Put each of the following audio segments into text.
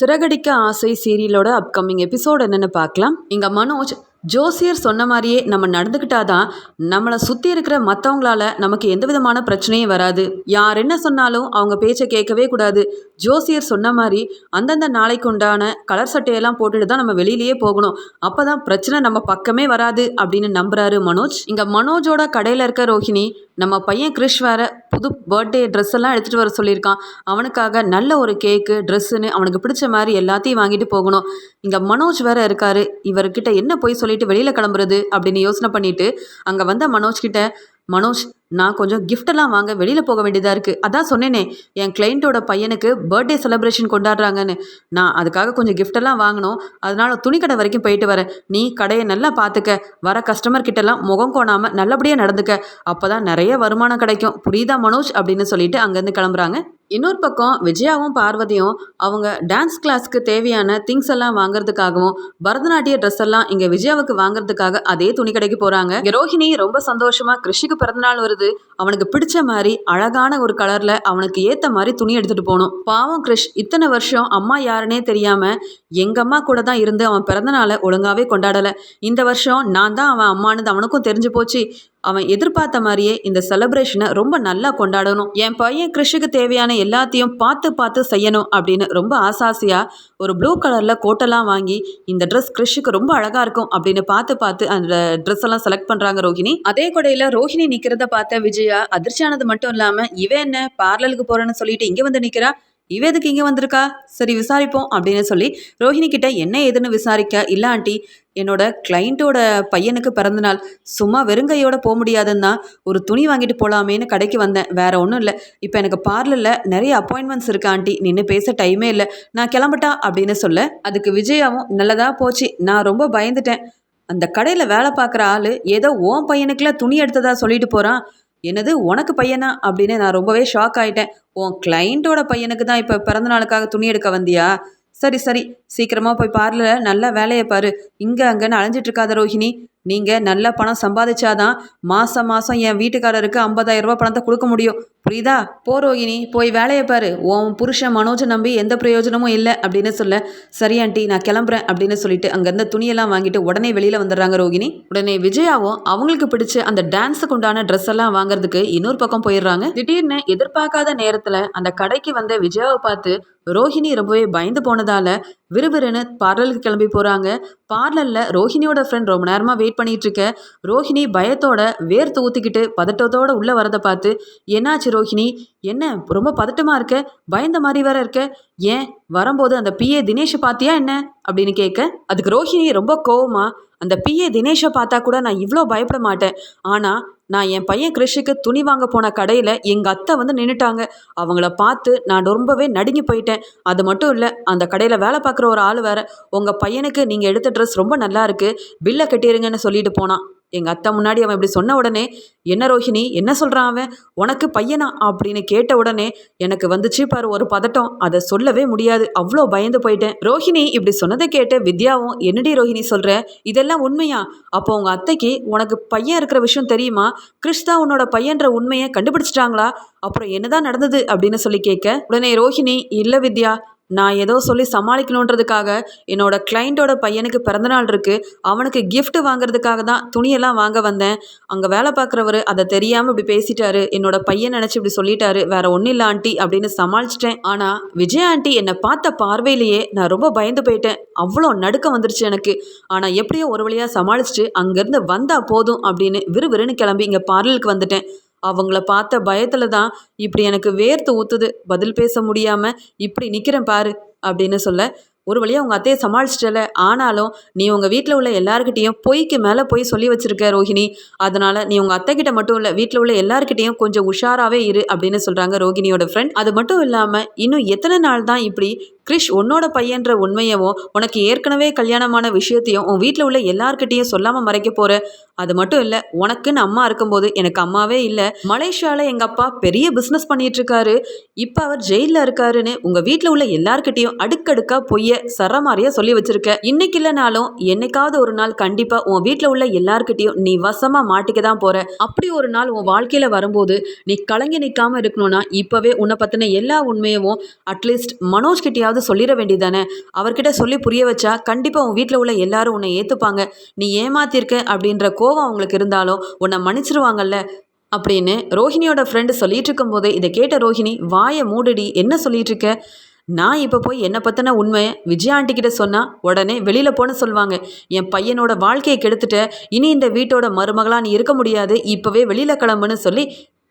சிறகடிக்க ஆசை சீரியலோட upcoming episode என்னென்னு பார்க்கலாம். இங்கே மனோஜ் ஜோசியர் சொன்ன மாதிரியே நம்ம நடந்துக்கிட்டா தான் நம்மளை சுற்றி இருக்கிற மற்றவங்களால நமக்கு எந்த விதமான பிரச்சனையும் வராது. யார் என்ன சொன்னாலும் அவங்க பேச்சை கேட்கவே கூடாது. ஜோசியர் சொன்ன மாதிரி அந்தந்த நாளைக்கு உண்டான கலர் சட்டையெல்லாம் போட்டுட்டு தான் நம்ம வெளியிலேயே போகணும். அப்போ தான் பிரச்சனை நம்ம பக்கமே வராது அப்படின்னு நம்புறாரு மனோஜ். இங்கே மனோஜோட கடையில் இருக்க ரோஹிணி நம்ம பையன் கிறிஷ் வேற புது பர்த்டே ட்ரெஸ் எல்லாம் எடுத்துகிட்டு வர சொல்லியிருக்கான். அவனுக்காக நல்ல ஒரு கேக்கு ட்ரெஸ்ஸுன்னு அவனுக்கு பிடிச்ச மாதிரி எல்லாத்தையும் வாங்கிட்டு போகணும். இங்கே மனோஜ் வேற இருக்காரு. இவர்கிட்ட என்ன போய் சொல்லிட்டு வெளியில் கிளம்புறது அப்படின்னு யோசனை பண்ணிட்டு அங்கே வந்த மனோஜ் கிட்ட மனோஜ் நான் கொஞ்சம் கிஃப்டெல்லாம் வாங்க வெளியில் போக வேண்டியதாக இருக்குது அதான் சொன்னேனே என் கிளைண்ட்டோட பையனுக்கு பர்த்டே செலிப்ரேஷன் கொண்டாடுறாங்கன்னு. நான் அதுக்காக கொஞ்சம் கிஃப்டெல்லாம் வாங்கணும். அதனால துணிக்கடை வரைக்கும் போயிட்டு வரேன். நீ கடையை நல்லா பார்த்துக்க வர கஸ்டமர் கிட்டலாம் முகம் கோணாமல் நல்லபடியாக நடந்துக்க. அப்போ தான் நிறைய வருமானம் கிடைக்கும். புரியுதா மனோஜ்? அப்படின்னு சொல்லிட்டு அங்கேருந்து கிளம்புறாங்க. இன்னொரு பக்கம் விஜயாவும் பார்வதியும் அவங்க டான்ஸ் கிளாஸ்க்கு தேவையான திங்ஸ் எல்லாம் வாங்குறதுக்காகவும் பரதநாட்டிய ட்ரெஸ் எல்லாம் இங்கே விஜயாவுக்கு வாங்குறதுக்காக அதே துணி கடைக்கு போகிறாங்க இங்க ரோஹிணி ரொம்ப சந்தோஷமா கிருஷிக்கு பிறந்தநாள் வருது. அவனுக்கு பிடிச்ச மாதிரி அழகான ஒரு கலரில் அவனுக்கு ஏற்ற மாதிரி துணி எடுத்துகிட்டு போகணும். பாவம் கிருஷ் இத்தனை வருஷம் அம்மா யாருன்னே தெரியாமல் எங்கள் அம்மா கூட தான் இருந்து அவன் பிறந்தநாளை ஒழுங்காகவே கொண்டாடலை. இந்த வருஷம் நான் தான் அவன் அம்மானது அவனுக்கும் தெரிஞ்சு போச்சு. அவன் எதிர்பார்த்த மாதிரியே இந்த செலப்ரேஷனை ரொம்ப நல்லா கொண்டாடணும். என் பையன் கிருஷிக்கு தேவையான எல்லாத்தையும் பார்த்து பார்த்து செய்யணும் அப்படின்னு ரொம்ப ஆசாசியாக ஒரு ப்ளூ கலரில் கோட்டெல்லாம் வாங்கி இந்த ட்ரெஸ் கிருஷிக்கு ரொம்ப அழகாக இருக்கும் அப்படின்னு பார்த்து பார்த்து அந்த ட்ரெஸ் எல்லாம் செலக்ட் பண்ணுறாங்க ரோஹிணி. அதே கொடையில் ரோஹிணி நிற்கிறத பார்த்த விஜயா அதிர்ச்சியானது மட்டும் இல்லாமல் இவன் என்ன பார்லருக்கு போகிறேன்னு சொல்லிட்டு இங்கே வந்து நிற்கிறா இவ எதுக்கு இங்கே வந்திருக்கா? சரி விசாரிப்போம் அப்படின்னு சொல்லி ரோஹிணி கிட்ட என்ன ஏதுன்னு விசாரிக்க இல்லை ஆண்டி என்னோட கிளைண்ட்டோட பையனுக்கு பிறந்தநாள் சும்மா வெறுங்கையோட போக முடியாதுன்னா ஒரு துணி வாங்கிட்டு போகலாமேன்னு கடைக்கு வந்தேன். வேற ஒன்றும் இல்லை. இப்போ எனக்கு பார்லரில் நிறைய அப்பாயின்மெண்ட்ஸ் இருக்கு ஆண்டி. நின்று பேச டைமே இல்லை. நான் கிளம்பட்டா? அப்படின்னு சொல்ல அதுக்கு விஜயாவும் நல்லதாக போச்சு. நான் ரொம்ப பயந்துட்டேன். அந்த கடையில் வேலை பார்க்குற ஆள் ஏதோ ஓன் பையனுக்குலாம் துணி எடுத்ததா சொல்லிட்டு போகிறான் என்னது உனக்கு பையனா? அப்படின்னு நான் ரொம்பவே ஷாக் ஆயிட்டேன். உன் கிளைண்ட்டோட பையனுக்கு தான் இப்போ பிறந்த நாளுக்காக துணி எடுக்க வந்தியா? சரி சரி சீக்கிரமாக போய் பார்லர் நல்லா வேலையை பாரு. இங்கே அங்கேன்னு அலைஞ்சிட்டு இருக்காத ரோஹிணி. நீங்கள் நல்ல பணம் சம்பாதிச்சாதான் மாதம் மாதம் என் வீட்டுக்காரருக்கு ஐம்பதாயிரம் ரூபா பணத்தை கொடுக்க முடியும். புரியுதா? போ ரோகிணி போய் வேலையை பாரு. உன் புருஷன் மனோஜை நம்பி எந்த பிரயோஜனமும் இல்லை அப்படின்னு சொல்ல சரி ஆண்டி நான் கிளம்புறேன் அப்படின்னு சொல்லிட்டு அங்கேருந்து துணியெல்லாம் வாங்கிட்டு உடனே வெளியில் வந்துடுறாங்க ரோகிணி. உடனே விஜயாவும் அவங்களுக்கு பிடிச்ச அந்த டான்ஸுக்கு உண்டான ட்ரெஸ் எல்லாம் வாங்குறதுக்கு இன்னொரு பக்கம் போயிடுறாங்க. திடீர்னு எதிர்பார்க்காத நேரத்தில் அந்த கடைக்கு வந்த விஜயாவை பார்த்து ரோஹிணி ரொம்பவே பயந்து போனதால விறுவிறுன்னு பார்லருக்கு கிளம்பி போகிறாங்க பார்லரில் ரோஹிணியோட ஃப்ரெண்ட் ரொம்ப நேரமாக வெயிட் பண்ணிட்டு இருக்க ரோஹிணி பயத்தோட வேர்த்து ஊற்றிக்கிட்டு பதட்டத்தோட உள்ளே வரதை பார்த்து என்னாச்சு ரோஹிணி? என்ன ரொம்ப பதட்டமாக இருக்க? பயந்த மாதிரி வேற இருக்க? ஏன் வரும்போது அந்த பிஏ தினேஷை பார்த்தியா என்ன? அப்படின்னு கேட்க அதுக்கு ரோஹிணி ரொம்ப கோவமாக அந்த பிஏ தினேஷை பார்த்தா கூட நான் இவ்வளோ பயப்பட மாட்டேன். ஆனால் நான் என் பையன் கிருஷிக்கு துணி வாங்க போன கடையில் எங்கள் அத்தை வந்து நின்றுட்டாங்க அவங்கள பார்த்து நான் ரொம்பவே நடுங்கி போயிட்டேன். அது மட்டும் இல்லை அந்த கடையில் வேலை பார்க்குற ஒரு ஆள் வேற. உங்கள் பையனுக்கு நீங்கள் எடுத்த ட்ரெஸ் ரொம்ப நல்லா இருக்குது பில்லை கட்டிடுங்கன்னு சொல்லிட்டு போனான். எங்கள் அத்தை முன்னாடி அவன் இப்படி சொன்ன உடனே என்ன ரோஹிணி என்ன சொல்கிறான் அவன்? உனக்கு பையனா? அப்படின்னு கேட்ட உடனே எனக்கு வந்துச்சு பாரு ஒரு பதட்டம். அதை சொல்லவே முடியாது. அவ்வளோ பயந்து போயிட்டேன். ரோஹிணி இப்படி சொன்னதை கேட்ட வித்யாவும் என்னடி ரோஹிணி சொல்கிற இதெல்லாம் உண்மையா? அப்போ உங்கள் அத்தைக்கு உனக்கு பையன் இருக்கிற விஷயம் தெரியுமா? கிறிஸ் தான் உன்னோட பையன்ற உண்மையை கண்டுபிடிச்சிட்டாங்களா? அப்புறம் என்னதான் நடந்தது? அப்படின்னு சொல்லி கேட்க உடனே ரோஹிணி இல்லை வித்யா நான் ஏதோ சொல்லி சமாளிக்கணுன்றதுக்காக என்னோட கிளைண்ட்டோட பையனுக்கு பிறந்தநாள் இருக்குது அவனுக்கு கிஃப்ட் வாங்குறதுக்காக தான் துணியெல்லாம் வாங்க வந்தேன். அங்கே வேலை பார்க்குறவர் அதை தெரியாமல் இப்படி பேசிட்டாரு. என்னோட பையன் நினச்சி இப்படி சொல்லிட்டாரு. வேற ஒன்றும் இல்லை ஆண்டி அப்படின்னு சமாளிச்சிட்டேன். ஆனால் விஜய் ஆண்டி என்னை பார்த்த பார்வையிலேயே நான் ரொம்ப பயந்து போயிட்டேன். அவ்வளோ நடுக்கம் வந்துருச்சு எனக்கு. ஆனால் எப்படியோ ஒரு வழியாக சமாளிச்சுட்டு அங்கேருந்து வந்தால் போதும் அப்படின்னு விறுவிறுன்னு கிளம்பி இங்கே பார்லருக்கு வந்துட்டேன். அவங்கள பார்த்த பயத்தில் தான் இப்படி எனக்கு வேர்த்து ஊத்துது பதில் பேச முடியாமல் இப்படி நிற்கிறேன் பாரு அப்படின்னு சொல்ல ஒரு வழியாக உங்கள் அத்தையை சமாளிச்சிட்டல ஆனாலும் நீ உங்கள் வீட்டில் உள்ள எல்லாருக்கிட்டேயும் பொய்க்கு மேலே போய் சொல்லி வச்சிருக்க ரோஹிணி. அதனால் நீ உங்கள் அத்தைக்கிட்ட மட்டும் இல்லை வீட்டில் உள்ள எல்லாருக்கிட்டேயும் கொஞ்சம் உஷாராகவே இரு அப்படின்னு சொல்கிறாங்க ரோஹிணியோட ஃப்ரெண்ட் அது மட்டும் இல்லாமல் இன்னும் எத்தனை நாள் தான் இப்படி கிரிஷ் உன்னோட பையன்ற உண்மையவும் உனக்கு ஏற்கனவே கல்யாணமான விஷயத்தையும் உன் வீட்டில் உள்ள எல்லார்கிட்டையும் சொல்லாமல் மறைக்க போற. அது மட்டும் இல்லை உனக்குன்னு அம்மா இருக்கும்போது எனக்கு அம்மாவே இல்லை. மலேசியாவில் எங்கள் அப்பா பெரிய பிஸ்னஸ் பண்ணிட்டு இருக்காரு இப்போ அவர் ஜெயிலில் இருக்காருன்னு உங்கள் வீட்டில் உள்ள எல்லார்கிட்டேயும் அடுக்கடுக்காக பொய்ய சரமாரியாக சொல்லி வச்சிருக்க. இன்னைக்கு இல்லைனாலும் என்னைக்காவது ஒரு நாள் கண்டிப்பாக உன் வீட்டில் உள்ள எல்லார்கிட்டேயும் நீ வசமாக மாட்டிக்க தான் போற. அப்படி ஒரு நாள் உன் வாழ்க்கையில் வரும்போது நீ கலங்கி நிற்காமல் இருக்கணும்னா இப்போவே உன்னை பற்றின எல்லா உண்மையவும் அட்லீஸ்ட் மனோஜ் கிட்டேயாவது யார்கிட்டயாவது சொல்லிட வேண்டியதானே அவர்கிட்ட சொல்லி புரிய வச்சா கண்டிப்பாக உன் வீட்டில் உள்ள எல்லாரும் உன்னை ஏற்றுப்பாங்க நீ ஏமாத்திருக்க அப்படின்ற கோவம் அவங்களுக்கு இருந்தாலும் உன்னை மன்னிச்சிருவாங்கல்ல? அப்படின்னு ரோஹிணியோட ஃப்ரெண்டு சொல்லிட்டு இருக்கும்போது இதை கேட்ட ரோஹிணி வாயை மூடுடி என்ன சொல்லிட்டு இருக்க? நான் இப்போ போய் என்னை பற்றின உண்மையை விஜயா ஆண்டி கிட்ட சொன்னால் உடனே வெளியில் போன சொல்லுவாங்க. என் பையனோட வாழ்க்கையை கெடுத்துட்ட இனி இந்த வீட்டோட மருமகளாக நீ இருக்க முடியாது. இப்போவே வெளியில் கிளம்புன்னு சொல்லி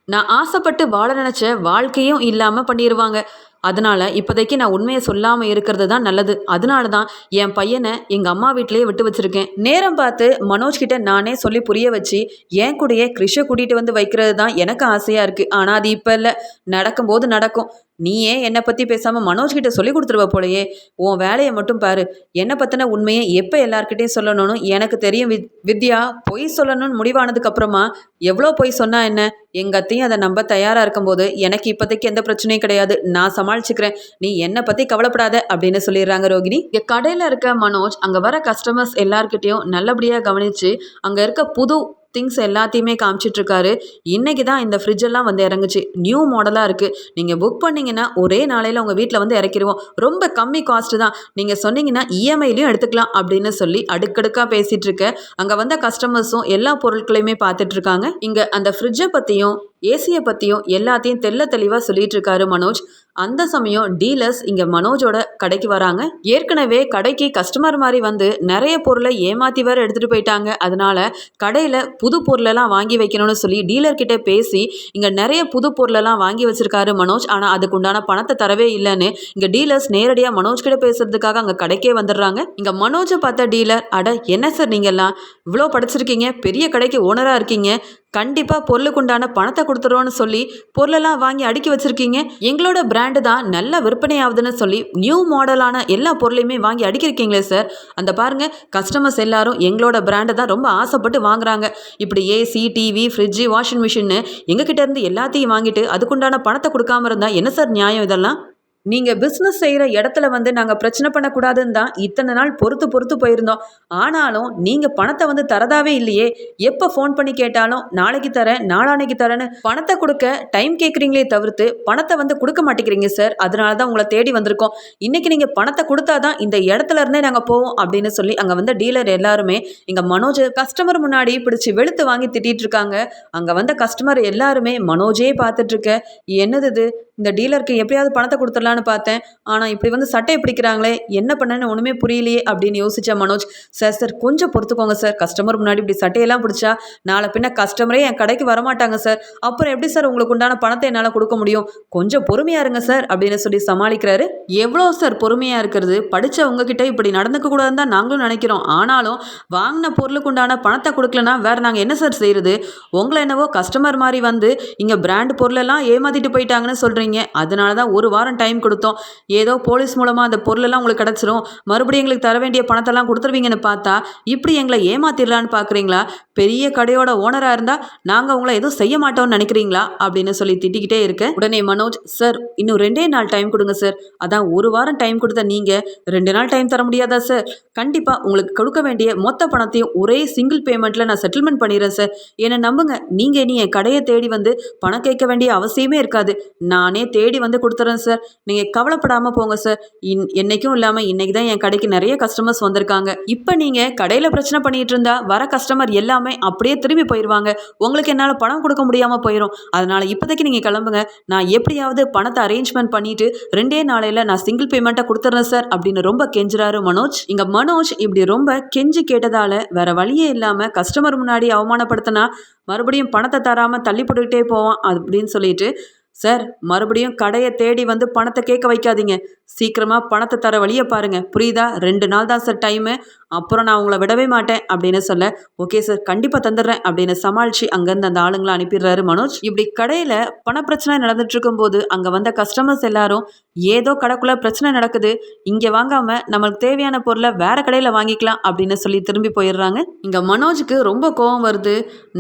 நான் ஆசைப்பட்டு வாழ நினச்ச வாழ்க்கையும் இல்லாமல் பண்ணிடுவாங்க அதனால் இப்போதைக்கு நான் உண்மையை சொல்லாமல் இருக்கிறது தான் நல்லது. அதனால தான் என் பையனை எங்கள் அம்மா வீட்டிலேயே விட்டு வச்சுருக்கேன். நேரம் பார்த்து மனோஜ் கிட்ட நானே சொல்லி புரிய வச்சு என் கூடயே கிறிஷை கூட்டிகிட்டு வந்து வைக்கிறது தான் எனக்கு ஆசையாக இருக்குது ஆனால் அது இப்போ இல்லை. நடக்கும்போது நடக்கும். நீயே என்னை பற்றி பேசாமல் மனோஜ் கிட்ட சொல்லி கொடுத்துருவ போலையே. உன் வேலையை மட்டும் பாரு. என்னை பற்றின உண்மையை எப்போ எல்லார்கிட்டையும் சொல்லணும்னு எனக்கு தெரியும் வித் வித்யா. பொய் சொல்லணும்னு முடிவானதுக்கப்புறமா எவ்வளோ பொய் சொன்னால் என்ன? எங்கள் அத்தையும் அதை நம்ப தயாராக இருக்கும்போது எனக்கு இப்போதைக்கு எந்த பிரச்சனையும் கிடையாது. நான் சமாளிச்சுக்கிறேன். நீ என்னை பற்றி கவலைப்படாத அப்படின்னு சொல்லிடுறாங்க ரோகிணி. இங்கே கடையில் இருக்க மனோஜ் அங்கே வர கஸ்டமர்ஸ் எல்லார்கிட்டேயும் நல்லபடியாக கவனித்து அங்கே இருக்க புது திங்ஸ் எல்லாத்தையுமே காமிச்சிட்ருக்காரு. இன்றைக்கி தான் இந்த ஃப்ரிட்ஜெல்லாம் வந்து இறங்குச்சு. நியூ மாடலாக இருக்குது நீங்கள் புக் பண்ணிங்கன்னா ஒரே நாளையில் உங்கள் வீட்டில் வந்து இறக்கிடுவோம் ரொம்ப கம்மி காஸ்ட்டு தான். நீங்கள் சொன்னீங்கன்னா இஎம்ஐலையும் எடுத்துக்கலாம் அப்படின்னு சொல்லி அடுக்கடுக்காக பேசிகிட்டு இருக்க அங்கே வந்த கஸ்டமர்ஸும் எல்லா பொருட்களையுமே பார்த்துட்ருக்காங்க. இங்கே அந்த ஃப்ரிட்ஜை பற்றியும் ஏசியை பற்றியும் எல்லாத்தையும் தெல்ல தெளிவாக சொல்லிகிட்டு இருக்காரு மனோஜ். அந்த சமயம் டீலர்ஸ் இங்கே மனோஜோட கடைக்கு வராங்க. ஏற்கனவே கடைக்கு கஸ்டமர் மாதிரி வந்து நிறைய பொருளை ஏமாற்றி வேற எடுத்துகிட்டு போயிட்டாங்க. அதனால கடையில் புது பொருளெல்லாம் வாங்கி வைக்கணும்னு சொல்லி டீலர்கிட்ட பேசி இங்கே நிறைய புது பொருளெல்லாம் வாங்கி வச்சுருக்காரு மனோஜ். ஆனால் அதுக்குண்டான பணத்தை தரவே இல்லைன்னு இங்கே டீலர்ஸ் நேரடியாக மனோஜ் கிட்ட பேசுறதுக்காக அங்கே கடைக்கே வந்துடுறாங்க. இங்கே மனோஜை பார்த்த டீலர் அட என்ன சார் நீங்கள்லாம் இவ்வளோ படிச்சிருக்கீங்க பெரிய கடைக்கு ஓனராக இருக்கீங்க. கண்டிப்பாக பொருளுக்குண்டான பணத்தை கொடுத்துருவோன்னு சொல்லி பொருளெல்லாம் வாங்கி அடுக்கி வச்சுருக்கீங்க. எங்களோட பிராண்டு தான் நல்ல விற்பனை ஆகுதுன்னு சொல்லி நியூ மாடலான எல்லா பொருளையுமே வாங்கி அடிக்கிருக்கீங்களே சார் அந்த பாருங்கள் கஸ்டமர்ஸ் எல்லாரும் எங்களோட பிராண்டை தான் ரொம்ப ஆசைப்பட்டு வாங்குறாங்க. இப்படி ஏசி டிவி ஃப்ரிட்ஜு வாஷிங் மிஷின்னு எங்ககிட்ட இருந்து எல்லாத்தையும் வாங்கிட்டு அதுக்குண்டான பணத்தை கொடுக்காம இருந்தால் என்ன சார் நியாயம் இதெல்லாம்? நீங்கள் பிஸ்னஸ் செய்கிற இடத்துல வந்து நாங்கள் பிரச்சனை பண்ணக்கூடாதுன்னு தான் இத்தனை நாள் பொறுத்து பொறுத்து போயிருந்தோம். ஆனாலும் நீங்கள் பணத்தை வந்து தரதாவே இல்லையே. எப்போ ஃபோன் பண்ணி கேட்டாலும் நாளைக்கு தரேன் நாளானைக்கு தரேன்னு பணத்தை கொடுக்க டைம் கேட்குறீங்களே தவிர்த்து பணத்தை வந்து கொடுக்க மாட்டேங்கிறீங்க சார் அதனால தான் உங்களை தேடி வந்திருக்கோம். இன்றைக்கி நீங்கள் பணத்தை கொடுத்தா தான் இந்த இடத்துல இருந்தே நாங்கள் போவோம் அப்படின்னு சொல்லி அங்கே வந்த டீலர் எல்லாருமே இங்கே மனோஜ் கஸ்டமர் முன்னாடி பிடிச்சி வெளுத்து வாங்கி திட்டிகிட்டு இருக்காங்க. அங்கே வந்த கஸ்டமர் எல்லாருமே மனோஜே பார்த்துட்ருக்க என்னது இது? இந்த டீலருக்கு எப்படியாவது பணத்தை பண்ணலான்னு பார்த்தேன். ஆனால் இப்படி வந்து சட்டையை பிடிக்கிறாங்களே என்ன பண்ணேன்னு ஒன்றுமே புரியலையே அப்படின்னு யோசித்தேன் மனோஜ். சார் சார் கொஞ்சம் பொறுத்துக்கோங்க சார். கஸ்டமர் முன்னாடி இப்படி சட்டையெல்லாம் பிடிச்சா நாளை பின்ன கஸ்டமரே என் கடைக்கு வரமாட்டாங்க சார். அப்புறம் எப்படி சார் உங்களுக்கு உண்டான பணத்தை என்னால் கொடுக்க முடியும்? கொஞ்சம் பொறுமையாக இருங்க சார் அப்படின்னு சொல்லி சமாளிக்கிறாரு. எவ்வளோ சார் பொறுமையாக இருக்கிறது? படித்த உங்ககிட்ட இப்படி நடந்துக்க கூடாதுன்னு தான் நாங்களும் நினைக்கிறோம். ஆனாலும் வாங்கின பொருளுக்கு உண்டான பணத்தை கொடுக்கலனா வேறு நாங்கள் என்ன சார் செய்கிறது உங்களை என்னவோ கஸ்டமர் மாதிரி வந்து இங்கே பிராண்ட் பொருளெல்லாம் ஏமாற்றிட்டு போயிட்டாங்கன்னு சொல்கிறீங்க சொல்கிறீங்க அதனால தான் ஒரு வாரம் டைம் கொடுத்தோம். ஏதோ போலீஸ் மூலமாக அந்த பொருளெல்லாம் உங்களுக்கு கிடச்சிரும். மறுபடியும் எங்களுக்கு தர வேண்டிய பணத்தெல்லாம் கொடுத்துருவீங்கன்னு பார்த்தா இப்படி எங்களை ஏமாத்திடலான்னு பார்க்குறீங்களா பெரிய கடையோட ஓனராக இருந்தால் நாங்கள் உங்களை எதுவும் செய்ய மாட்டோம்னு நினைக்கிறீங்களா? அப்படின்னு சொல்லி திட்டிக்கிட்டே இருக்கேன். உடனே மனோஜ் சார் இன்னும் ரெண்டே நாள் டைம் கொடுங்க சார் அதான் ஒரு வாரம் டைம் கொடுத்த நீங்கள் ரெண்டு நாள் டைம் தர முடியாதா சார் கண்டிப்பாக உங்களுக்கு கொடுக்க வேண்டிய மொத்த பணத்தையும் ஒரே சிங்கிள் பேமெண்ட்டில் நான் செட்டில்மெண்ட் பண்ணிடுறேன் சார் என்னை நம்புங்க. நீங்கள் இனி என் கடையை தேடி வந்து பணம் கேட்க வேண்டிய அவசியமே இருக்காது. நானே தேடி வந்து கொடுத்துறேன் சார் நீங்கள் நீங்கள் கவலைப்படாமல் போங்க சார் இன் என்றைக்கும் இல்லாமல் இன்றைக்கி தான் என் கடைக்கு நிறைய கஸ்டமர்ஸ் வந்திருக்காங்க. இப்போ நீங்கள் கடையில் பிரச்சனை பண்ணிகிட்டு இருந்தால் வர கஸ்டமர் எல்லாமே அப்படியே திரும்பி போயிடுவாங்க உங்களுக்கு என்னால் பணம் கொடுக்க முடியாமல் போயிடும் அதனால் இப்போதைக்கு நீங்கள் கிளம்புங்க. நான் எப்படியாவது பணத்தை அரேஞ்ச்மெண்ட் பண்ணிவிட்டு ரெண்டே நாளையில் நான் சிங்கிள் பேமெண்ட்டை கொடுத்துட்றேன் சார் அப்படின்னு ரொம்ப கெஞ்சுறாரு மனோஜ். இங்கே மனோஜ் இப்படி ரொம்ப கெஞ்சி கேட்டதால் வேற வழியே இல்லாமல் கஸ்டமர் முன்னாடி அவமானப்படுத்தினா மறுபடியும் பணத்தை தராமல் தள்ளி போட்டுக்கிட்டே போவான் அப்படின்னு சொல்லிட்டு சார் மறுபடியும் கடையை தேடி வந்து பணத்தை கேட்க வைக்காதீங்க. சீக்கிரமாக பணத்தை தர வழியை பாருங்கள் புரியுதா? ரெண்டு நாள் தான் சார் டைமு அப்புறம் நான் உங்களை விடவே மாட்டேன் அப்படின்னு சொல்ல ஓகே சார் கண்டிப்பாக தந்துடுறேன் அப்படின்னு சமாளித்து அங்கேருந்து அந்த ஆளுங்களை அனுப்பிடுறாரு மனோஜ். இப்படி கடையில் பணப்பிரச்சனை நடந்துட்டு இருக்கும்போது அங்கே வந்த கஸ்டமர்ஸ் எல்லாரும் ஏதோ கடைக்குள்ளே பிரச்சனை நடக்குது. இங்கே வாங்காமல் நம்மளுக்கு தேவையான பொருளை வேறு கடையில் வாங்கிக்கலாம் அப்படின்னு சொல்லி திரும்பி போயிடுறாங்க. இங்கே மனோஜுக்கு ரொம்ப கோபம் வருது.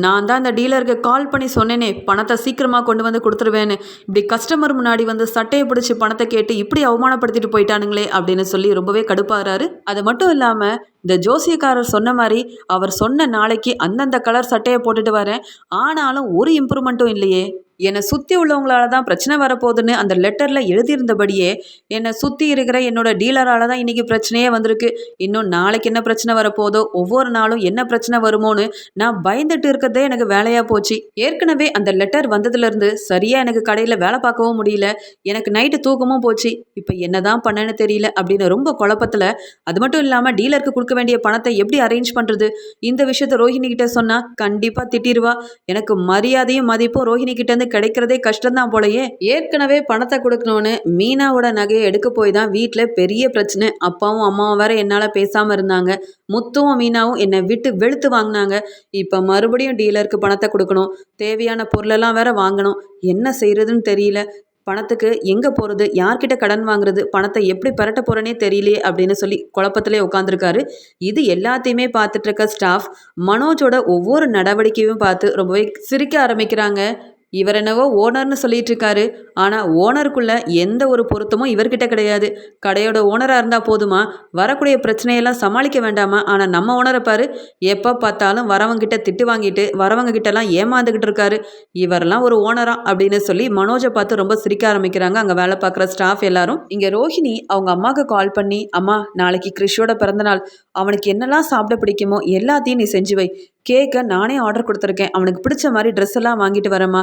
நான் தான் அந்த டீலருக்கு கால் பண்ணி சொன்னேனே பணத்தை சீக்கிரமாக கொண்டு வந்து கொடுத்துருவேன்னு. இப்படி கஸ்டமர் முன்னாடி வந்து சட்டையை பிடிச்சி பணத்தை கேட்டு இப்படி அவமானப்படுத்திட்டு போயிட்டானுங்களே அப்படின்னு சொல்லி ரொம்பவே கடுப்பாகிறாரு அது மட்டும் இல்லாமல் இந்த ஜோசியக்காரர் சொன்ன மாதிரி அவர் சொன்ன நாளைக்கு அந்தந்த கலர் சட்டையை போட்டுட்டு வரேன். ஆனாலும் ஒரு இம்ப்ரூவ்மெண்ட்டும் இல்லையே. என்னை சுற்றி உள்ளவங்களால தான் பிரச்சனை வரப்போகுதுன்னு அந்த லெட்டரில் எழுதியிருந்தபடியே என்னை சுற்றி இருக்கிற என்னோட டீலரால் தான் இன்றைக்கி பிரச்சனையே வந்திருக்கு. இன்னும் நாளைக்கு என்ன பிரச்சனை வரப்போதோ ஒவ்வொரு நாளும் என்ன பிரச்சனை வருமோன்னு நான் பயந்துட்டு இருக்கிறதே எனக்கு வேலையாக போச்சு. ஏற்கனவே அந்த லெட்டர் வந்ததுலேருந்து சரியாக எனக்கு கடையில் வேலை பார்க்கவும் முடியல. எனக்கு நைட்டு தூக்கமும் போச்சு. இப்போ என்ன தான் பண்ணேன்னு தெரியல அப்படின்னு ரொம்ப குழப்பத்தில் அது மட்டும் இல்லாமல் டீலருக்கு கொடுக்க வேண்டிய பணத்தை எப்படி அரேஞ்ச் பண்ணுறது இந்த விஷயத்த ரோஹிணி கிட்ட சொன்னால் கண்டிப்பாக திட்டிடுவா எனக்கு மரியாதையும் மதிப்பும் ரோஹிணி கிட்டேருந்து கிடைக்கிறதே கஷ்டம்தான் போலயே. ஏற்கனவே பணத்தை கொடுக்கணும்னு மீனாவோட நகையை எடுக்க போய் தான் வீட்டில் பெரிய பிரச்சனை. அப்பாவும் அம்மாவும் வேற என்னால் பேசாமல் இருந்தாங்க. முத்துவும் மீனாவும் என்னை விட்டு வெளுத்து வாங்கினாங்க. இப்போ மறுபடியும் டீலருக்கு பணத்தை கொடுக்கணும். தேவையான பொருளெல்லாம் வேற வாங்கணும். என்ன செய்யறதுன்னு தெரியல. பணத்துக்கு எங்கே போகிறது யார்கிட்ட கடன் வாங்குறது? பணத்தை எப்படி பரட்ட போகிறேனே தெரியலையே அப்படின்னு சொல்லி குழப்பத்திலே உட்காந்துருக்காரு இது எல்லாத்தையுமே பார்த்துட்டு இருக்க ஸ்டாஃப் மனோஜோட ஒவ்வொரு நடவடிக்கையும் பார்த்து ரொம்பவே சிரிக்க ஆரம்பிக்கிறாங்க. இவர் என்னவோ ஓனர்னு சொல்லிட்டு இருக்காரு. ஆனால் ஓனருக்குள்ள எந்த ஒரு பொருத்தமும் இவர்கிட்ட கிடையாது. கடையோட ஓனராக இருந்தால் போதுமா? வரக்கூடிய பிரச்சனையெல்லாம் சமாளிக்க வேண்டாமா? ஆனால் நம்ம ஓனரை பாரு. எப்போ பார்த்தாலும் வரவங்கிட்ட திட்டு வாங்கிட்டு வரவங்க கிட்டலாம் ஏமாந்துக்கிட்டு இருக்காரு. இவரெல்லாம் ஒரு ஓனரா அப்படின்னு சொல்லி மனோஜை பார்த்து ரொம்ப சிரிக்க ஆரம்பிக்கிறாங்க. அங்கே வேலை பார்க்குற ஸ்டாஃப் எல்லாரும். இங்கே ரோஹிணி அவங்க அம்மாவுக்கு கால் பண்ணி அம்மா நாளைக்கு கிறிஷோட பிறந்தநாள். அவனுக்கு என்னெல்லாம் சாப்பிட பிடிக்குமோ எல்லாத்தையும் நீ செஞ்சு வை. கேக்கை நானே ஆர்டர் கொடுத்துருக்கேன். அவனுக்கு பிடிச்ச மாதிரி ட்ரெஸ் எல்லாம் வாங்கிட்டு வரேம்மா.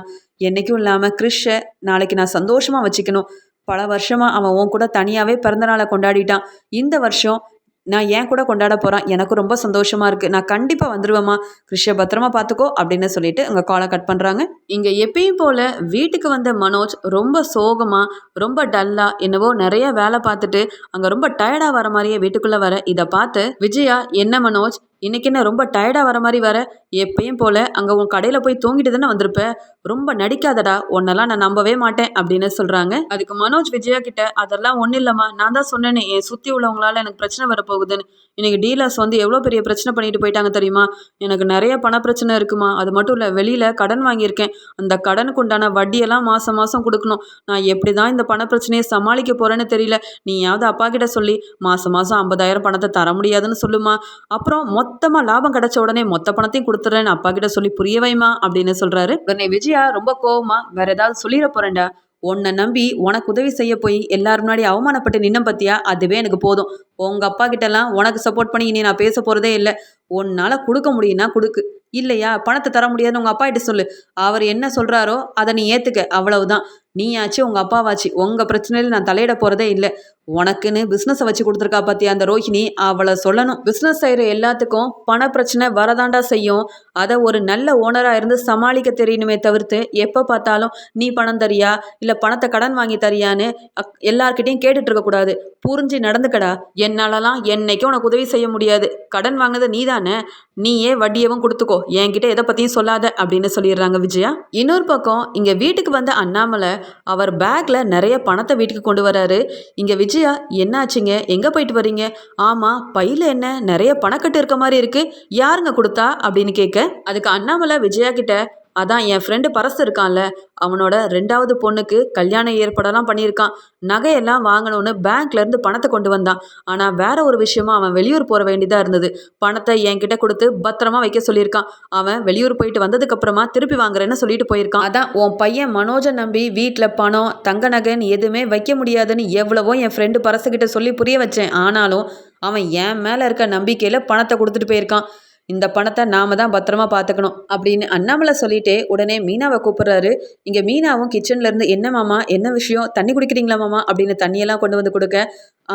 என்றைக்கும் இல்லாமல் கிறிஷை நாளைக்கு நான் சந்தோஷமாக வச்சுக்கணும். பல வருஷமாக அவன் உன் கூட தனியாகவே பிறந்தநாளை கொண்டாடிட்டான். இந்த வருஷம் நான் ஏன் கூட கொண்டாட போகிறேன் எனக்கு ரொம்ப சந்தோஷமாக இருக்குது நான் கண்டிப்பாக வந்துடுவேம்மா கிருஷ்ண பத்திரமா பார்த்துக்கோ அப்படின்னு சொல்லிட்டு அங்கே காலை கட் பண்ணுறாங்க இங்கே எப்பயும் போல் வீட்டுக்கு வந்த மனோஜ் ரொம்ப சோகமாக ரொம்ப டல்லாக என்னவோ நிறைய வேலை பார்த்துட்டு அங்கே ரொம்ப டயர்டாக வர மாதிரியே வீட்டுக்குள்ளே வர. இதை பார்த்து விஜயா என்ன மனோஜ்? இன்னைக்கு என்ன ரொம்ப டயர்டாக வர மாதிரி வர எப்பயும் போல் அங்கே உன் கடையில் போய் தூங்கிட்டு தானே வந்திருப்ப? ரொம்ப நடிக்காதடா உன்னெல்லாம் நான் நம்பவே மாட்டேன் அப்படின்னு சொல்கிறாங்க அதுக்கு மனோஜ் விஜயா கிட்ட அதெல்லாம் ஒன்றும் இல்லைம்மா. நான் தான் சொன்னேனே என் சுற்றி உள்ளவங்களால எனக்கு பிரச்சனை வரப்போகுதுன்னு இன்னைக்கு டீலர்ஸ் வந்து எவ்வளோ பெரிய பிரச்சனை பண்ணிட்டு போயிட்டாங்க தெரியுமா? எனக்கு நிறைய பண பிரச்சனை இருக்குமா? அது மட்டும் இல்லை வெளியில் கடன் வாங்கியிருக்கேன். அந்த கடனுக்கு உண்டான வட்டியெல்லாம் மாதம் மாதம் கொடுக்கணும். நான் எப்படி தான் இந்த பண பிரச்சனையை சமாளிக்க போகிறேன்னு தெரியல. நீயாவது அப்பா கிட்ட சொல்லி மாதம் மாதம் ஐம்பதாயிரம் பணத்தை தர முடியாதுன்னு சொல்லுமா? அப்புறம் மொத்தமாக லாபம் கிடைச்ச உடனே மொத்த பணத்தையும் கொடுத்துட்றேன்னு அப்பா கிட்ட சொல்லி புரிய வைமா அப்படின்னு சொல்கிறாரு உடனே விஜயா ரொம்ப கோவமா வேற ஏதாவது சொல்லிட போகிறேன்டா உன்னை நம்பி உனக்கு உதவி செய்ய போய் எல்லாரும் முன்னாடி அவமானப்பட்டு நின்ன பத்தியா? அதுவே எனக்கு போதும். உங்கள் அப்பா கிட்டலாம் உனக்கு சப்போர்ட் பண்ணி இனி நான் பேச போகிறதே இல்லை. உன்னால் கொடுக்க முடியும்னா கொடுக்கு. இல்லையா? பணத்தை தர முடியாதுன்னு உங்கள் அப்பா கிட்ட சொல்லு. அவர் என்ன சொல்கிறாரோ அதை நீ ஏற்றுக்க அவ்வளவுதான். நீயாச்சு உங்கள் அப்பாவாச்சு. உங்கள் பிரச்சனையில் நான் தலையிட போகிறதே இல்லை. உனக்குன்னு பிஸ்னஸை வச்சு கொடுத்துருக்கா பார்த்தியா அந்த ரோஹிணி? அவளை சொல்லணும். பிஸ்னஸ் செய்கிற எல்லாத்துக்கும் பண பிரச்சனை வரதாண்டா செய்யும். அதை ஒரு நல்ல ஓனராக இருந்து சமாளிக்க தெரியணுமே தவிர்த்து எப்போ பார்த்தாலும் நீ பணம் தரியா? இல்லை பணத்தை கடன் வாங்கி தரியான்னு அக் எல்லார்கிட்டையும் கேட்டுட்டு இருக்கக்கூடாது புரிஞ்சு நடந்துக்கடா. என்னாலலாம் என்னைக்கும் உனக்கு உதவி செய்ய முடியாது. கடன் வாங்கினது நீ தானே நீயே வட்டியவும் கொடுத்துக்கோ. என்கிட்ட எதை பற்றியும் சொல்லாத அப்படின்னு சொல்லிடுறாங்க விஜயா. இன்னொரு பக்கம் இங்கே வீட்டுக்கு வந்த அண்ணாமலை அவர் பேக்கில் நிறைய பணத்தை வீட்டுக்கு கொண்டு வராரு. இங்கே விஜயா என்னாச்சுங்க? எங்கே போயிட்டு வரீங்க ஆமாம் பையில் என்ன? நிறைய பணக்கட்டு இருக்க மாதிரி இருக்குது யாருங்க கொடுத்தா? அப்படின்னு கேட்க அதுக்கு அண்ணாமலை விஜயா கிட்ட அதான் என் ஃப்ரெண்டு பரசு இருக்கான்ல அவனோட ரெண்டாவது பொண்ணுக்கு கல்யாண ஏற்பாடெல்லாம் பண்ணியிருக்கான். நகையெல்லாம் வாங்கணும்னு பேங்க்லேருந்து பணத்தை கொண்டு வந்தான். ஆனால் வேற ஒரு விஷயமா அவன் வெளியூர் போக வேண்டியதாக இருந்தது. பணத்தை என்கிட்ட கொடுத்து பத்திரமா வைக்க சொல்லியிருக்கான். அவன் வெளியூர் போயிட்டு வந்ததுக்கப்புறமா திருப்பி வாங்குறேன்னு சொல்லிட்டு போயிருக்கான். அதான் உன் பையன் மனோஜை நம்பி வீட்டில் பணம் தங்க நகைன்னு எதுவுமே வைக்க முடியாதுன்னு எவ்வளவோ என் ஃப்ரெண்டு பரசுக்கிட்ட சொல்லி புரிய வச்சேன். ஆனாலும் அவன் என் மேலே இருக்க நம்பிக்கையில் பணத்தை கொடுத்துட்டு போயிருக்கான். இந்த பணத்தை நாம தான் பத்திரமா பார்த்துக்கணும் அப்படின்னு அண்ணாமலை சொல்லிட்டே உடனே மீனாவை கூப்பிடுறாரு. இங்கே மீனாவும் கிச்சன்ல இருந்து என்ன மாமா என்ன விஷயம்? தண்ணி குடிக்கிறீங்களா மாமா? அப்படின்னு தண்ணியெல்லாம் கொண்டு வந்து கொடுக்க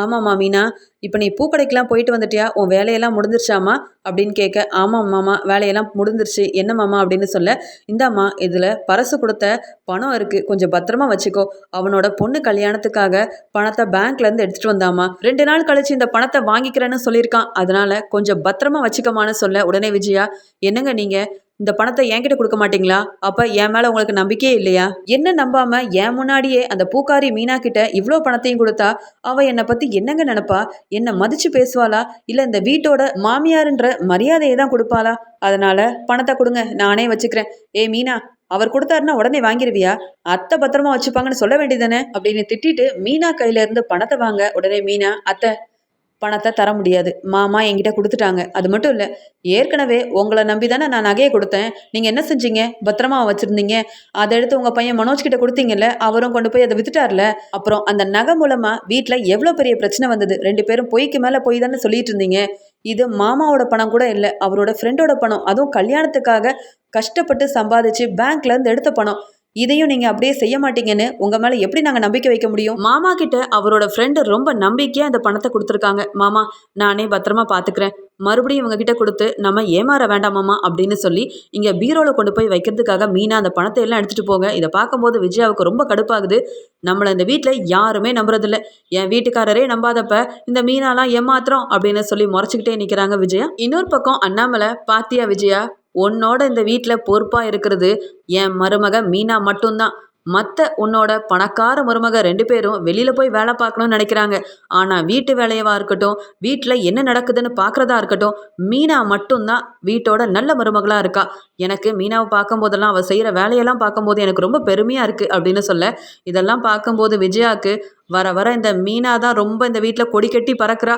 ஆமாம்மா மீனா இப்போ நீ பூக்கடைக்கெலாம் போயிட்டு வந்துட்டியா? உன் வேலையெல்லாம் முடிஞ்சிருச்சாமா அப்படின்னு கேட்க ஆமாம் மாமா வேலையெல்லாம் முடிஞ்சிருச்சு. என்ன மாமா அப்படின்னு சொல்ல இந்தாம்மா இதில் பரசு கொடுத்த பணம் இருக்குது கொஞ்சம் பத்திரமா வச்சுக்கோ. அவனோட பொண்ணு கல்யாணத்துக்காக பணத்தை பேங்க்லேருந்து எடுத்துகிட்டு வந்தாமா ரெண்டு நாள் கழிச்சு இந்த பணத்தை வாங்கிக்கிறேன்னு சொல்லியிருக்கான். அதனால் கொஞ்சம் பத்திரமா வச்சுக்கமான்னு சொல்ல உடனே விஜயா என்னங்க நீங்கள் இந்த பணத்தை என்கிட்ட கொடுக்க மாட்டீங்களா? அப்போ என் மேலே உங்களுக்கு நம்பிக்கையே இல்லையா? என்ன நம்பாம என் முன்னாடியே அந்த பூக்காரி மீனா கிட்ட இவ்வளோ பணத்தையும் கொடுத்தா அவ என்னை பற்றி என்னங்க நினைப்பா? என்னை மதிச்சு பேசுவாளா? இல்லை இந்த வீட்டோட மாமியாருன்ற மரியாதையை தான் கொடுப்பாளா? அதனால பணத்தை கொடுங்க நானே வச்சுக்கிறேன். ஏ மீனா அவர் கொடுத்தாருன்னா உடனே வாங்கிருவியா? அத்தை பத்திரமா வச்சுப்பாங்கன்னு சொல்ல வேண்டியதானே அப்படின்னு திட்டிட்டு மீனா கையில இருந்து பணத்தை வாங்க உடனே மீனா அத்தை பணத்தை தர முடியாது. மாமா என்கிட்ட கொடுத்துட்டாங்க. அது மட்டும் இல்லை ஏற்கனவே உங்களை நம்பி தானே நான் நகையை கொடுத்தேன். நீங்கள் என்ன செஞ்சீங்க? பத்திரமா வச்சுருந்தீங்க. அதை எடுத்து உங்கள் பையன் மனோஜ் கிட்ட கொடுத்தீங்கல்ல அவரும் கொண்டு போய் அதை வித்துட்டார்ல. அப்புறம் அந்த நகை மூலமாக வீட்டில் எவ்வளோ பெரிய பிரச்சனை வந்தது? ரெண்டு பேரும் பொய்க்கு மேலே பொய் தானே சொல்லிட்டு இருந்தீங்க. இது மாமாவோட பணம் கூட இல்லை அவரோட ஃப்ரெண்டோட பணம். அதுவும் கல்யாணத்துக்காக கஷ்டப்பட்டு சம்பாதிச்சு பேங்க்லேருந்து எடுத்த பணம். இதையும் நீங்க அப்படியே செய்ய மாட்டீங்கன்னு உங்க மேல எப்படி நாங்க நம்பிக்கை வைக்க முடியும்? மாமா கிட்ட அவரோட ஃப்ரெண்டு ரொம்ப நம்பிக்கையா அந்த பணத்தை கொடுத்துருக்காங்க. மாமா நானே பத்திரமா பாத்துக்கிறேன். மறுபடியும் இவங்க கிட்ட கொடுத்து நம்ம ஏமாற வேண்டாமாமா அப்படின்னு சொல்லி இங்க பீரோல கொண்டு போய் வைக்கிறதுக்காக மீனா அந்த பணத்தை எல்லாம் எடுத்துட்டு போங்க. இதை பார்க்கும்போது விஜயாவுக்கு ரொம்ப கடுப்பாகுது. நம்மளை இந்த வீட்டில் யாருமே நம்புறதில்ல. என் வீட்டுக்காரரே நம்பாதப்ப இந்த மீனாலாம் ஏமாத்திரம் அப்படின்னு சொல்லி முறைச்சிக்கிட்டே நிற்கிறாங்க விஜயா. இன்னொரு பக்கம் அண்ணாமலை பாத்தியா விஜயா? உன்னோட இந்த வீட்டில் பொறுப்பாக இருக்கிறது என் மருமக மீனா மட்டும்தான். மற்ற உன்னோட பணக்கார மருமக ரெண்டு பேரும் வெளியில் போய் வேலை பார்க்கணும்னு நினைக்கிறாங்க. ஆனால் வீட்டு வேலையவாக இருக்கட்டும் வீட்டில் என்ன நடக்குதுன்னு பார்க்குறதா இருக்கட்டும் மீனா மட்டும்தான் வீட்டோட நல்ல மருமகளாக இருக்கா. எனக்கு மீனாவை பார்க்கும்போதெல்லாம் அவள் செய்கிற வேலையெல்லாம் பார்க்கும்போது எனக்கு ரொம்ப பெருமையாக இருக்குது அப்படின்னு சொல்ல இதெல்லாம் பார்க்கும்போது விஜயாவுக்கு வர வர இந்த மீனா தான் ரொம்ப இந்த வீட்டில் கொடி கட்டி பறக்கிறா.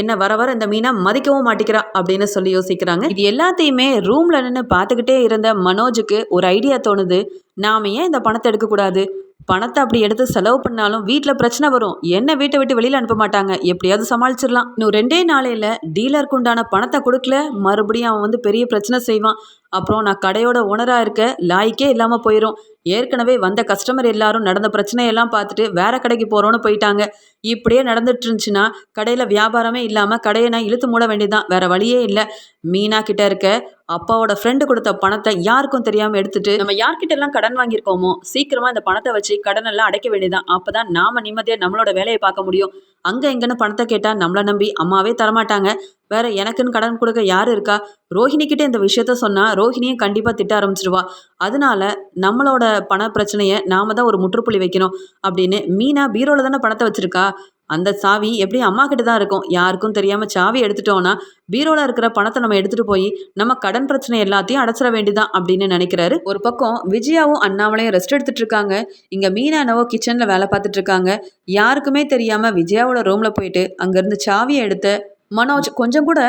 என்ன வர வர இந்த மீனா மதிக்கவும் மாட்டிக்கிறா அப்படின்னு சொல்லி யோசிக்கிறாங்க. இது எல்லாத்தையுமே ரூம்ல நின்று பார்த்துக்கிட்டே இருந்த மனோஜுக்கு ஒரு ஐடியா தோணுது. நாம ஏன் இந்த பணத்தை எடுக்கக்கூடாது பணத்தை அப்படி எடுத்து செலவு பண்ணாலும் வீட்டில் பிரச்சனை வரும். என்ன வீட்டை விட்டு வெளியில் அனுப்ப மாட்டாங்க? எப்படியாவது சமாளிச்சிடலாம். இன்னும் ரெண்டே நாளையில் டீலருக்கு உண்டான பணத்தை கொடுக்கல. மறுபடியும் அவன் வந்து பெரிய பிரச்சனை செய்வான். அப்புறம் நான் கடையோட ஓனராக இருக்க லாய்க்கே இல்லாமல் போயிடும் ஏற்கனவே வந்த கஸ்டமர் எல்லாரும் நடந்த பிரச்சனையெல்லாம் பார்த்துட்டு வேற கடைக்கு போகிறோன்னு போயிட்டாங்க. இப்படியே நடந்துட்டு இருந்துச்சுன்னா கடையில் வியாபாரமே இல்லாமல் கடையை நான் இழுத்து மூட வேண்டியதான் வேற வழியே இல்லை. மீனா கிட்ட இருக்க அப்பாவோட ஃப்ரெண்டு கொடுத்த பணத்தை யாருக்கும் தெரியாமல் எடுத்துட்டு நம்ம யார்கிட்ட எல்லாம் கடன் வாங்கியிருக்கோமோ சீக்கிரமா இந்த பணத்தை வச்சு கடன் எல்லாம் அடைக்க வேண்டியதான் அப்பதான் நாம நிம்மதியாக நம்மளோட வேலையை பார்க்க முடியும். அங்கே எங்கன்னு பணத்தை கேட்டால் நம்மளை நம்பி அம்மாவே தரமாட்டாங்க. வேற எனக்குன்னு கடன் கொடுக்க யார் இருக்கா? ரோஹிணிக்கிட்ட இந்த விஷயத்த சொன்னால் ரோஹிணியும் கண்டிப்பாக திட்ட ஆரம்பிச்சிருவா. அதனால நம்மளோட பண பிரச்சனையை நாம தான் ஒரு முற்றுப்புள்ளி வைக்கணும் அப்படின்னு மீனா பீரோவில் தானே பணத்தை வச்சிருக்கா? அந்த சாவி எப்படி அம்மா கிட்ட தான் இருக்கும்? யாருக்கும் தெரியாமல் சாவி எடுத்துட்டோம்னா பீரோவில் இருக்கிற பணத்தை நம்ம எடுத்துகிட்டு போய் நம்ம கடன் பிரச்சனை எல்லாத்தையும் அடைச்சிட வேண்டியதான் அப்படின்னு நினைக்கிறாரு. ஒரு பக்கம் விஜயாவும் அண்ணாமலையும் ரெஸ்ட் எடுத்துட்டு இருக்காங்க. இங்கே மீனா என்னவோ கிச்சனில் வேலை பார்த்துட்டு இருக்காங்க. யாருக்குமே தெரியாமல் விஜயாவோட ரூமில் போயிட்டு அங்கேருந்து சாவியை எடுத்து மனோஜ் கொஞ்சம் கூட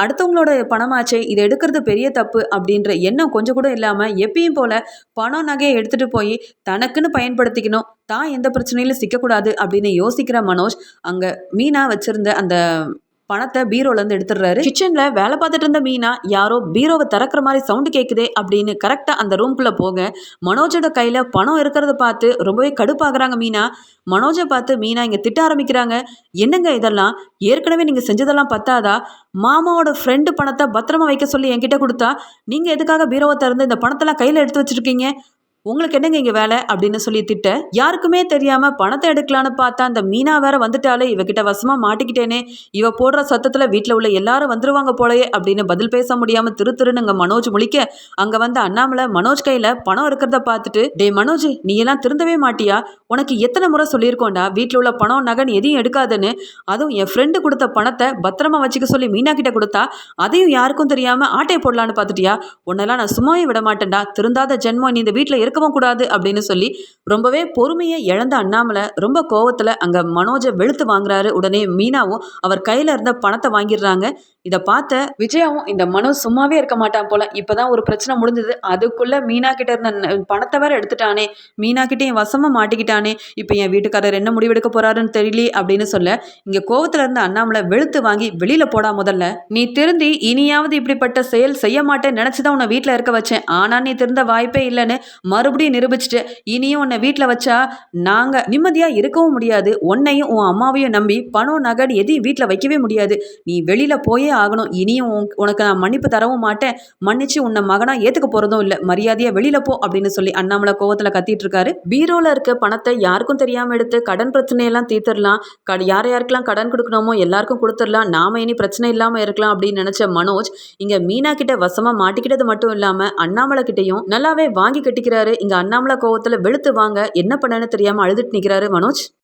அடுத்தவங்களோட பணமாச்சே இதை எடுக்கிறது பெரிய தப்பு அப்படின்ற எண்ணம் கொஞ்சம் கூட இல்லாமல் எப்பயும் போல பணம் நகையை எடுத்துட்டு போய் தனக்குன்னு பயன்படுத்திக்கணும். தான் எந்த பிரச்சனையிலும் சிக்கக்கூடாது அப்படின்னு யோசிக்கிற மனோஜ் அங்கே மீனா வச்சுருந்த அந்த பணத்தை பீரோலேருந்து எடுத்துடுறாரு. கிச்சனில் வேலை பார்த்துட்டு இருந்த மீனா யாரோ பீரோவை திறக்கிற மாதிரி சவுண்டு கேட்குதே அப்படின்னு கரெக்டாக அந்த ரூம்குள்ளே போக மனோஜோட கையில் பணம் இருக்கிறத பார்த்து ரொம்பவே கடுப்பாகிறாங்க மீனா. மனோஜை பார்த்து மீனா இங்கே திட்ட ஆரம்பிக்கிறாங்க. என்னங்க இதெல்லாம்? ஏற்கனவே நீங்கள் செஞ்சதெல்லாம் பத்தாதா? மாமாவோட ஃப்ரெண்டு பணத்தை பத்திரமா வைக்க சொல்லி என்கிட்ட கொடுத்தா நீங்கள் எதுக்காக பீரோவை திறந்து இந்த பணத்தெல்லாம் கையில் எடுத்து வச்சிருக்கீங்க? உங்களுக்கு என்னங்க இங்கே வேலை அப்படின்னு சொல்லி திட்ட யாருக்குமே தெரியாமல் பணத்தை எடுக்கலான்னு பார்த்தா அந்த மீனா வேற வந்துட்டாலே இவகிட்ட வசமாக மாட்டிக்கிட்டேனே இவ போடுற சத்தத்தில் வீட்டில் உள்ள எல்லாரும் வந்துருவாங்க போலயே அப்படின்னு பதில் பேச முடியாமல் திரு திருன்னுங்க மனோஜ் முழிக்க அங்கே வந்த அண்ணாமலை மனோஜ் கையில் பணம் இருக்கிறத பார்த்துட்டு டே மனோஜ் நீ எல்லாம் திருந்தவே மாட்டியா? உனக்கு எத்தனை முறை சொல்லியிருக்கோண்டா வீட்டில் உள்ள பணம் நகன் எதையும் எடுக்காதுன்னு அதுவும் என் ஃப்ரெண்டு கொடுத்த பணத்தை பத்திரமா வச்சுக்க சொல்லி மீனா கிட்ட கொடுத்தா அதையும் யாருக்கும் தெரியாமல் ஆட்டையை போடலான்னு பார்த்துட்டியா? உன்னெல்லாம் நான் சும்மாவே விட மாட்டேன்டா திருந்தாத ஜென்மம் நீ இந்த வீட்டில் இருக்கவும் கூடாது அப்படின்னு சொல்லி ரொம்பவே பொறுமையை இழந்த அண்ணாமலை ரொம்ப கோவத்தில் அங்கே மனோஜை வெளுத்து வாங்குறாரு. உடனே மீனாவும் அவர் கையில் இருந்த பணத்தை வாங்கிடுறாங்க. இதை பார்த்த விஜயாவும் இந்த மனு சும்மாவே இருக்க மாட்டான் போல. இப்பதான் ஒரு பிரச்சனை முடிஞ்சது. அதுக்குள்ள மீனா கிட்ட இருந்த பணத்தை வேற எடுத்துட்டானே. மீனா கிட்ட என் வசமா மாட்டிக்கிட்டானே. இப்போ என் வீட்டுக்காரர் என்ன முடிவெடுக்க போறாருன்னு தெரியல அப்படின்னு சொல்ல இங்க கோவத்துல இருந்த அண்ணாமலை வெளுத்து வாங்கி வெளியில போடா முதல்ல. நீ திருந்தி இனியாவது இப்படிப்பட்ட செயல் செய்ய மாட்டேன்னு நினைச்சுதான் உன்னை வீட்டில் இருக்க வச்சேன். ஆனா நீ திருந்த வாய்ப்பே இல்லைன்னு மறுபடியும் நிரூபிச்சுட்டு இனியும் உன்னை வீட்டில் வச்சா நாங்க நிம்மதியா இருக்கவும் முடியாது. உன்னையும் உன் அம்மாவையும் நம்பி பணம் நகை எதையும் வீட்டில் வைக்கவே முடியாது. நீ வெளியில போயே ஆகணும். இனியும் உன்- உனக்கு நான் மன்னிப்பு தரவும் மாட்டேன். மன்னிச்சு உன்னை மகனா ஏத்துக்க போறதும் இல்லை. மரியாதையா வெளியில போ அப்படின்னு சொல்லி அண்ணாமலை கோவத்துல கத்திட்டு இருக்காரு பீரோல இருக்க பணத்தை யாருக்கும் தெரியாம எடுத்து கடன் பிரச்சனையெல்லாம் தீர்த்துடலாம். கட யார் யாருக்கெல்லாம் கடன் கொடுக்கணுமோ எல்லாருக்கும் கொடுத்துடலாம். நாம இனி பிரச்சனை இல்லாம இருக்கலாம் அப்படின்னு நினைச்ச மனோஜ் இங்க மீனா கிட்ட வசமா மாட்டிக்கிட்டது மட்டும் இல்லாம அண்ணாமலை கிட்டையும் நல்லாவே வாங்கி கட்டிக்கிறாரு. இங்க அண்ணாமலை கோவத்துல வெளுத்து வாங்க என்ன பண்ணனு தெரியாம அழுதுட்டு நிக்கிறாரு மனோஜ்.